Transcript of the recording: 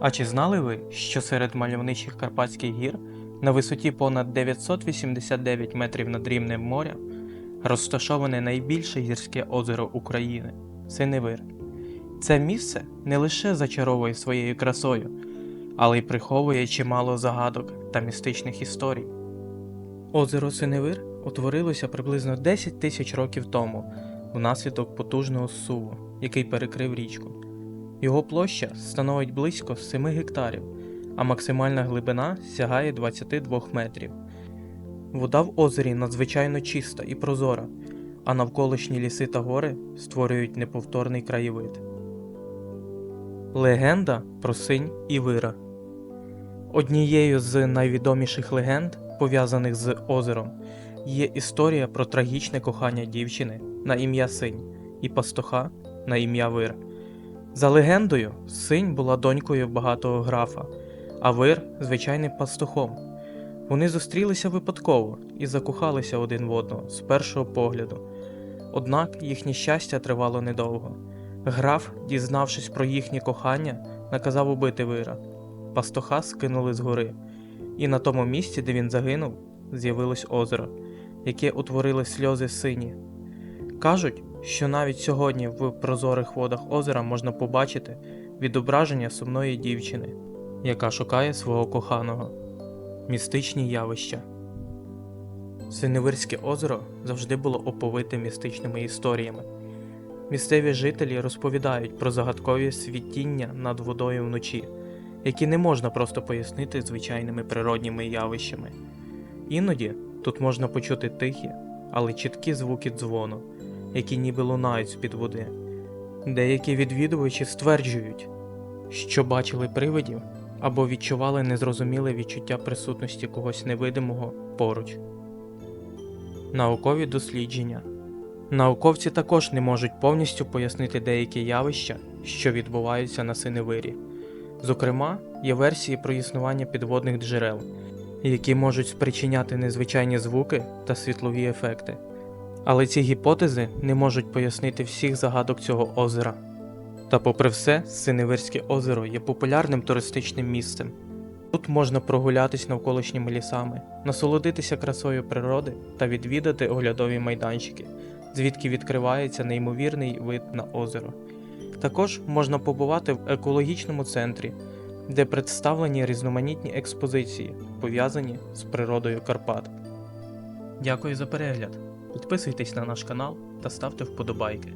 А чи знали ви, що серед мальовничих Карпатських гір на висоті понад 989 метрів над рівнем моря розташоване найбільше гірське озеро України Синевир? Це місце не лише зачаровує своєю красою, але й приховує чимало загадок та містичних історій. Озеро Синевир утворилося приблизно 10 тисяч років тому внаслідок потужного суву, який перекрив річку. Його площа становить близько 7 гектарів, а максимальна глибина сягає 22 метрів. Вода в озері надзвичайно чиста і прозора, а навколишні ліси та гори створюють неповторний краєвид. Легенда про синь і вира. Однією з найвідоміших легенд, пов'язаних з озером, є історія про трагічне кохання дівчини на ім'я Синь і пастуха на ім'я Вир. За легендою, Синь була донькою багатого графа, а Вир звичайним пастухом. Вони зустрілися випадково і закохалися один в одного з першого погляду. Однак їхнє щастя тривало недовго. Граф, дізнавшись про їхнє кохання, наказав убити вира. Пастуха скинули з гори, і на тому місці, де він загинув, з'явилось озеро, яке утворили сльози сині. Кажуть, що навіть сьогодні в прозорих водах озера можна побачити відображення сумної дівчини, яка шукає свого коханого. Містичні явища. Синевирське озеро завжди було оповите містичними історіями. Місцеві жителі розповідають про загадкові світіння над водою вночі, які не можна просто пояснити звичайними природніми явищами. Іноді тут можна почути тихі, але чіткі звуки дзвону, які ніби лунають з-під води. Деякі відвідувачі стверджують, що бачили привидів або відчували незрозуміле відчуття присутності когось невидимого поруч. Наукові дослідження. Науковці також не можуть повністю пояснити деякі явища, що відбуваються на синевирі. Зокрема, є версії про існування підводних джерел, які можуть спричиняти незвичайні звуки та світлові ефекти. Але ці гіпотези не можуть пояснити всіх загадок цього озера. Та попри все, Синевирське озеро є популярним туристичним місцем. Тут можна прогулятись навколишніми лісами, насолодитися красою природи та відвідати оглядові майданчики, звідки відкривається неймовірний вид на озеро. Також можна побувати в екологічному центрі, де представлені різноманітні експозиції, пов'язані з природою Карпат. Дякую за перегляд. Підписуйтесь на наш канал та ставте вподобайки.